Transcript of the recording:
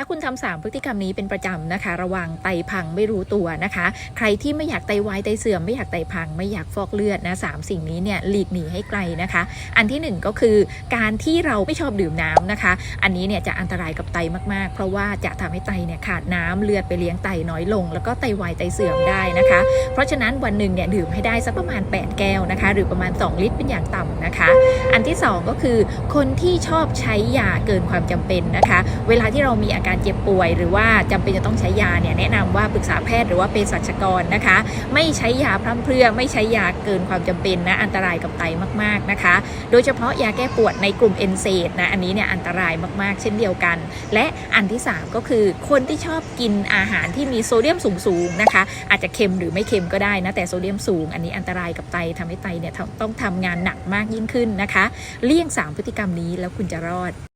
ถ้าคุณทำสามพฤติกรรมนี้เป็นประจำนะคะ ระวังไตพังไม่รู้ตัวนะคะ ใครที่ไม่อยากไตวายไตเสื่อมไม่อยากไตพัง ไม่อยากฟอกเลือดนะสามสิ่งนี้เนี่ยหลีกหนีให้ไกลนะคะ อันที่หนึ่งก็คือการที่เราไม่ชอบดื่มน้ำนะคะ อันนี้เนี่ยจะอันตรายกับไตมากๆ เพราะว่าจะทำให้ไตเนี่ยขาดน้ำเลือดไปเลี้ยงไตน้อยลง แล้วก็ไตวายไตเสื่อมได้นะคะ เพราะฉะนั้นวันหนึ่งเนี่ยดื่มให้ได้สักประมาณ 8 แก้วนะคะ หรือประมาณ 2 ลิตรเป็นอย่างต่ำนะคะ อันที่ 2 ก็คือคนที่ชอบใช้ยาเกินความจำเป็นนะคะ เวลาที่เรามีอาการเจ็บป่วย หรือว่าจำเป็นจะต้องใช้ยาเนี่ยแนะนำว่าปรึกษาแพทย์หรือว่าเภสัชกรนะคะ ไม่ใช้ยาพร่ำเพรื่อไม่ใช้ยาเกินความจำเป็นนะอันตรายกับไตมากๆนะคะ โดยเฉพาะยาแก้ปวดในกลุ่มเอนเซดนะอันนี้เนี่ยอันตรายมากๆ เช่นเดียวกัน และอันที่ 3 ก็คือคนที่ชอบกินอาหารที่มีโซเดียมสูงๆนะคะอาจจะเค็มหรือไม่เค็มก็ได้นะแต่โซเดียมสูง อันนี้อันตรายกับไตทำให้ไตเนี่ยต้องทำงานหนักมากยิ่งขึ้นนะคะ เลี่ยง 3 พฤติกรรมนี้แล้วคุณจะรอด